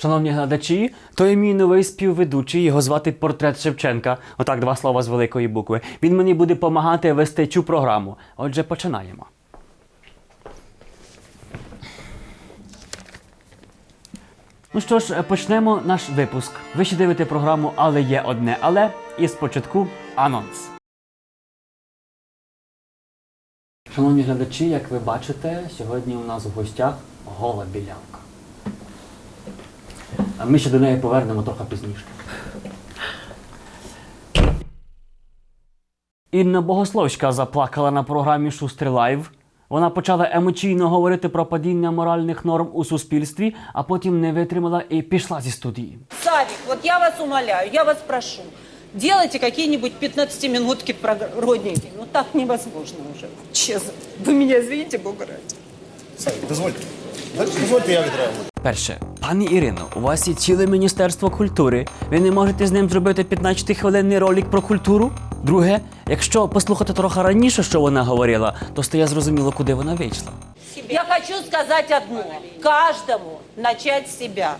Шановні глядачі, то є мій новий співведучий, його звати Портрет Шевченка. Отак, два слова з великої букви. Він мені буде допомагати вести цю програму. Отже, починаємо. Ну що ж, почнемо наш випуск. Ви ще дивите програму Але є одне але. І спочатку анонс. Шановні глядачі, як ви бачите, сьогодні у нас в гостях гола білянка. А ми ще до неї повернемо трохи пізніше. Інна Богословська заплакала на програмі Шустри Лайв. Вона почала емоційно говорити про падіння моральних норм у суспільстві, а потім не витримала і пішла зі студії. Савик, вот я вас умоляю, я вас прошу, делайте какие-нибудь 15-минутки прогодненькие. Ну так невозможно уже, честно. Вы меня извините, Бога ради. Савік, дозвольте. Дозвольте, я відреагую. Перше, пані Ірино, у вас є ціле міністерство культури. Ви не можете з ним зробити 15-хвилинний ролик про культуру. Друге, якщо послухати трохи раніше, що вона говорила, то стає зрозуміло, куди вона вийшла. Я хочу сказать одно. Каждому начать с себя.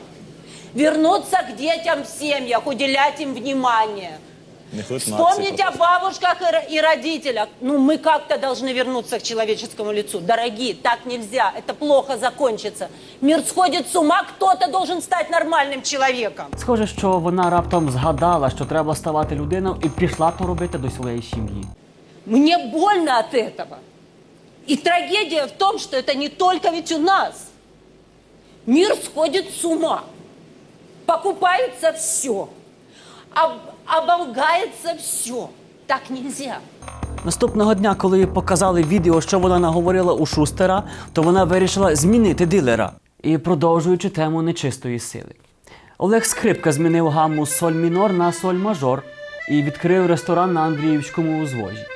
Вернуться к детям в семьях, уделять им внимание. Не хоть Вспомнить о бабушках и ро- и родителях. Ну, мы как-то должны вернуться к человеческому лицу. Дорогие, так нельзя. Это плохо закончится. Мир сходит с ума, кто-то должен стать нормальным человеком. Схоже, що вона раптом згадала, що треба ставати людиною, і пішла то робити до своєї сім'ї. Мне больно от этого. И трагедия в том, что это не только ведь у нас. Мир сходит с ума. Покупается все. оболгается все. Так нельзя. Наступного дня, коли їй показали відео, що вона наговорила у Шустера, то вона вирішила змінити дилера. І продовжуючи тему нечистої сили. Олег Скрипка змінив гамму соль мінор на соль мажор і відкрив ресторан на Андріївському узвозі.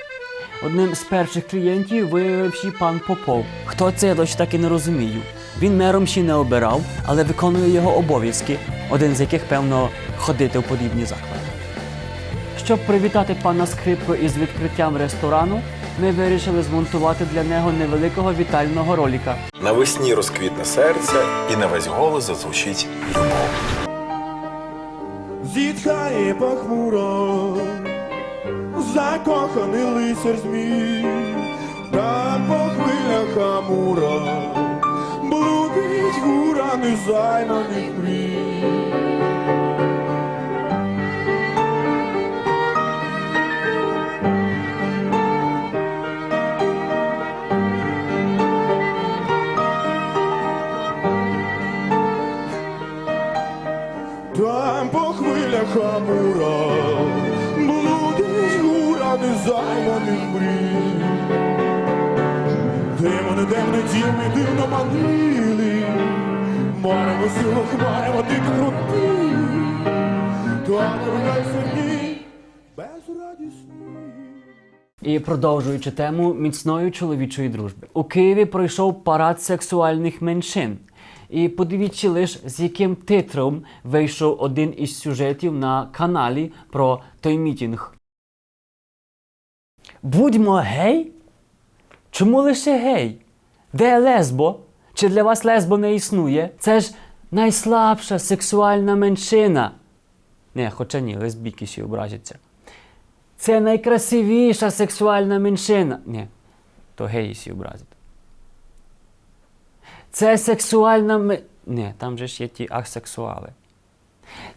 Одним з перших клієнтів виявився пан Попов. Хто це, я досі так і не розумію. Він мером ще не обирав, але виконує його обов'язки, один з яких, певно, ходити в подібні заклади. Щоб привітати пана Скрипко із відкриттям ресторану, ми вирішили змонтувати для нього невеликого вітального роліка. Навесні розквітне серце і на весь голос зазвучить любов. Зітхає похмуро, закоханий лицар змій, та по хвилях Амура блудить гура незайманих мрій. Гура незайманих мрій. Демони, демни, тіми, дивно манили, Маримо силу, хмаримо ти крути, Та не ругайся ні, безрадісні. І продовжуючи тему міцної чоловічої дружби. У Києві пройшов парад сексуальних меншин. І подивіться лише, з яким титром вийшов один із сюжетів на каналі про той мітінг. Будьмо гей? Чому лише гей? Де лесбо? Чи для вас лесбо не існує? Це ж найслабша сексуальна меншина. Не, хоча ні, лесбійки ще образяться. Це найкрасивіша сексуальна меншина. Ні, то геї сі образять. Це сексуальна ме... Ні, там же ж є ті асексуали.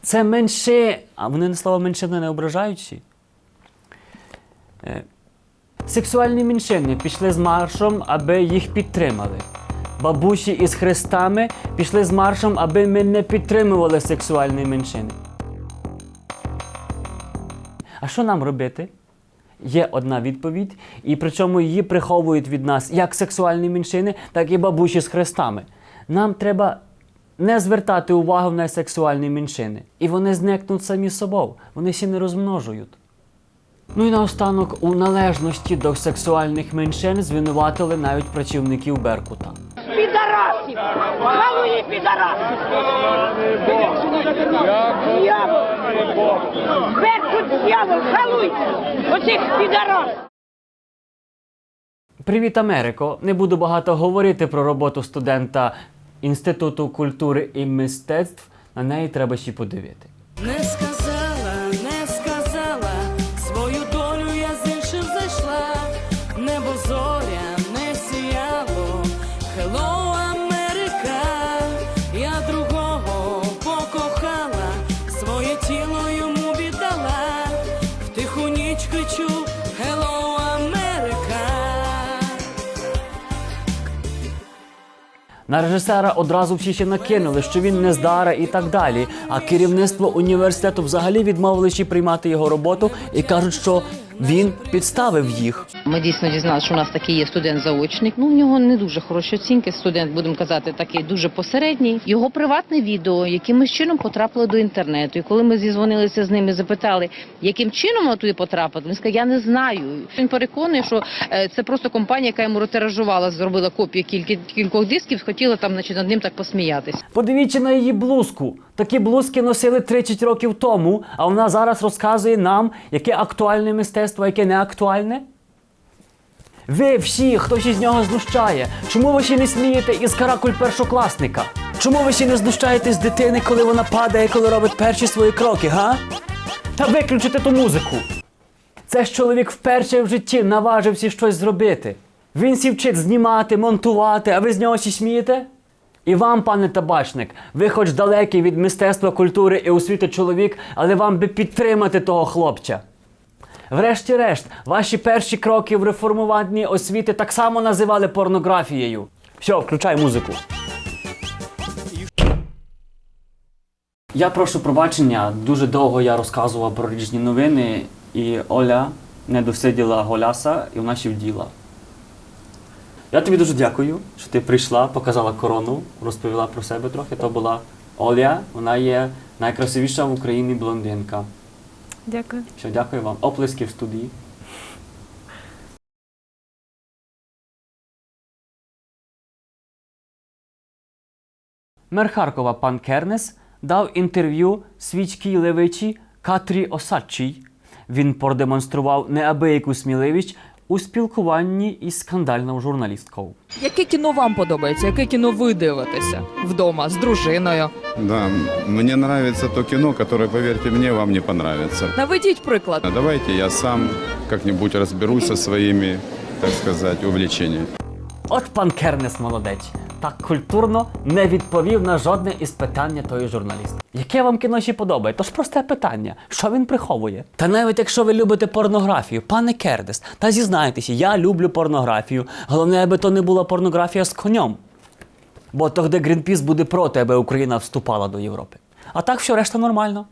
Це менши. А вони на слово меншина не ображають всі? Сексуальні меншини пішли з маршем, аби їх підтримали. Бабусі із хрестами пішли з маршем, аби ми не підтримували сексуальні меншини. А що нам робити? Є одна відповідь, і причому її приховують від нас як сексуальні меншини, так і бабусі з хрестами. Нам треба не звертати увагу на сексуальні меншини. І вони зникнуть самі собою, вони ще не розмножують. Ну і наостанок у належності до сексуальних меншин звинуватили навіть працівників Беркута. Підарасів! Халуї підарасів! Дьявол! Беркут дьявол, халуйте! Оцих підарасів! Привіт, Америко! Не буду багато говорити про роботу студента Інституту культури і мистецтв на неї треба ще подивити. На режисера одразу всі ще накинули, що він не здара і так далі. А керівництво університету взагалі відмовили ще приймати його роботу і кажуть, що він підставив їх. Ми дійсно дізналися, що у нас такий є студент-заочник. Ну, в нього не дуже хороші оцінки. Студент, будемо казати, такий дуже посередній. Його приватне відео якимось чином потрапило до інтернету. І коли ми зізвонилися з ним і запитали, яким чином воно туди потрапило, він сказав, я не знаю. Він переконаний, що е, це просто компанія, яка йому ретиражувала, зробила копію кілька, кількох дисків, хотіла там, значить, над ним так посміятися. Подивіться на її блузку. Такі блузки носили 30 років тому, а вона зараз розказує нам, яке актуальне мистецтво, яке не актуальне. Ви всі, хто ще з нього знущає, чому ви ще не смієте із каракуль першокласника? Чому ви ще не знущаєтесь з дитини, коли вона падає, коли робить перші свої кроки, га? Та виключите ту музику. Це ж чоловік вперше в житті наважився щось зробити. Він сів вчить знімати, монтувати, а ви з нього ще смієте? І вам, пане табачник, ви хоч далекий від мистецтва, культури і освіти чоловік, але вам би підтримати того хлопця. Врешті-решт, ваші перші кроки в реформуванні освіти так само називали порнографією. Все, включай музику. Я прошу пробачення. Дуже довго я розказував про різні новини, і Оля не досиділа голяса і вона ще вділа. Я тобі дуже дякую, що ти прийшла, показала корону, розповіла про себе трохи. То була Оля, вона є найкрасивіша в Україні блондинка. Дякую. Все, дякую вам. Оплески в студії. Мер Харкова пан Кернес дав інтерв'ю свічкій левичі Катрі Осадчій. Він продемонстрував неабияку сміливість у спілкуванні із скандальною журналісткою. Яке кіно вам подобається? Яке кіно ви дивитеся вдома з дружиною? Да, мені подобається то кіно, которое, повірте мені, вам не подобається. Наведіть приклад. А Давайте я сам як-небудь розберуся своїми, так сказати, увлеченнями. От пан Кернес молодець. Так культурно не відповів на жодне із питання тої журналістки. Яке вам кіно ще подобає? Тож просте питання. Що він приховує? Та навіть якщо ви любите порнографію, пане Кернес, та зізнайтеся, я люблю порнографію. Головне, аби то не була порнографія з конем. Бо тоді Грінпіс буде проти, аби Україна вступала до Європи. А так все решта нормально.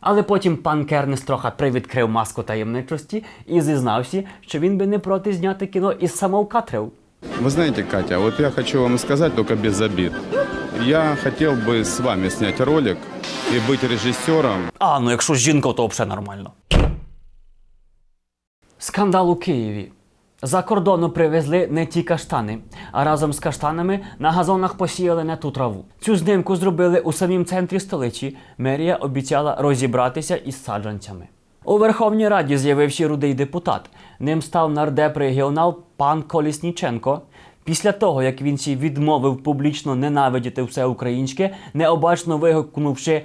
Але потім пан Кернес трохи привідкрив маску таємничості і зізнався, що він би не проти зняти кіно із самого Катрев. Вы знаете, Катя, вот я хочу вам сказать, только без обид. Я хотел бы с вами снять ролик и быть режиссером. А, ну якщо жінка, то взагалі нормально. Скандал у Києві. За кордону привезли не ті каштани, а разом з каштанами на газонах посіяли не ту траву. Цю знимку зробили у самім центрі столиці. Мерія обіцяла розібратися із саджанцями. У Верховній Раді з'явився рудий депутат. Ним став нардеп регіонал пан Колісніченко. Після того, як він сі відмовив публічно ненавидіти все українське, необачно вигукнувши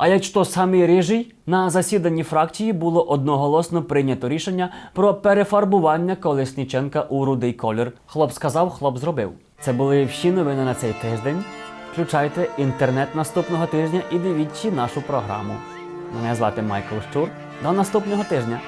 а як що самий рижий, на засіданні фракції було одноголосно прийнято рішення про перефарбування Колесніченка у рудий колір. Хлоп сказав, хлоп зробив. Це були всі новини на цей тиждень. Включайте інтернет наступного тижня і дивіться нашу програму. Мене звати Майкл Щур. До наступного тижня.